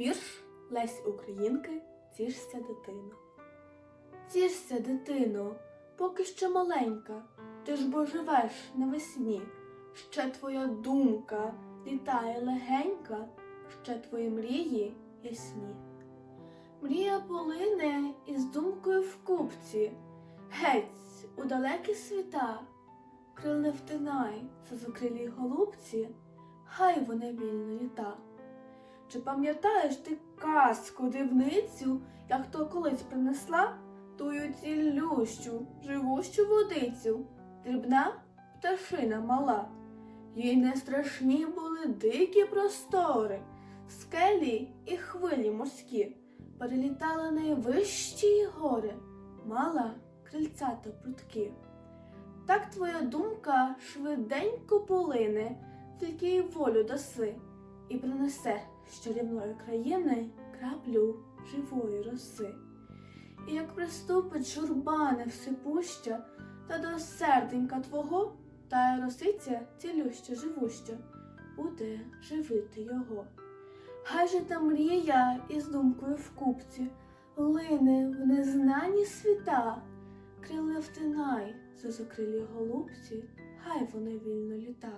Вірш Лесі Українки Тішся дитино. Тішся, дитино, поки ще маленька, ти ж бо живеш навесні. Ще твоя думка літає легенька, ще твої мрії ясні. Мрія полине із думкою в купці, геть у далекі світа. Крил не втинай, зазукрилій голубці, хай вона вільно літа. Чи пам'ятаєш ти казку дивницю, як то колись принесла тую цілющу, живущу водицю, дрібна пташина мала? Їй не страшні були дикі простори, скелі і хвилі морські, перелітали найвищі гори, мала крильця та прутки. Так твоя думка швиденько полине, тільки й волю даси, і принесе з країни краплю живої роси. І як приступить журба невсипуща, та до серденька твого, та росиця цілюща живуща, буде живити його. Хай же та мрія із думкою в купці лине в незнані світа, крил не втинай, зазокрилі голубці, хай вони вільно літа.